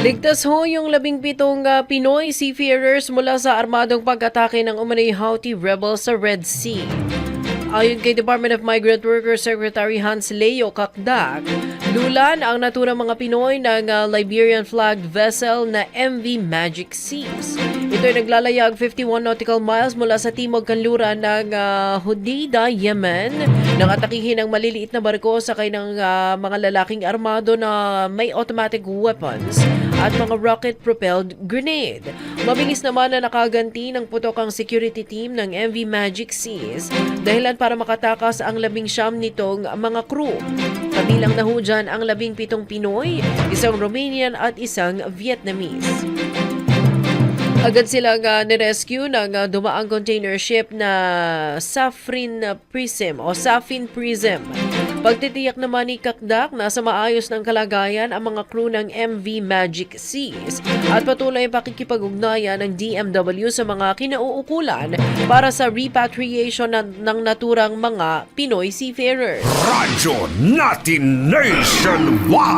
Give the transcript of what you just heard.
Ligtas ho yung labing pitong ah, Pinoy seafarers mula sa armadong pag-atake ng umanay Houthi rebels sa Red Sea. Ayon kay Department of Migrant Workers Secretary Hans Leo Kakdak, lulan ang naturang mga Pinoy ng ah, Liberian flagged vessel na MV Magic Seas. Ito ay naglalayag 51 nautical miles mula sa timog kanluran ng ah, Hodeida, Yemen, nang atakihin ang maliliit na barko sakay ng ah, mga lalaking armado na may automatic weapons at mga rocket-propelled grenade. Mabilis naman na nakaganti ng putok ang security team ng MV Magic Seas dahilan para makatakas ang labing siyam nitong mga crew. Kabilang na ho ang labing pitong Pinoy, isang Romanian at isang Vietnamese. Agad silang uh, nirescue ng uh, dumaang container ship na Safrin Prism o Safin Prism. Pagtitiyak naman ni Kakdak na sa maayos ng kalagayan ang mga crew ng MV Magic Seas at patuloy ang pakikipag-ugnayan ng DMW sa mga kinauukulan para sa repatriation ng, ng naturang mga Pinoy seafarers. Radyo natin nationwide.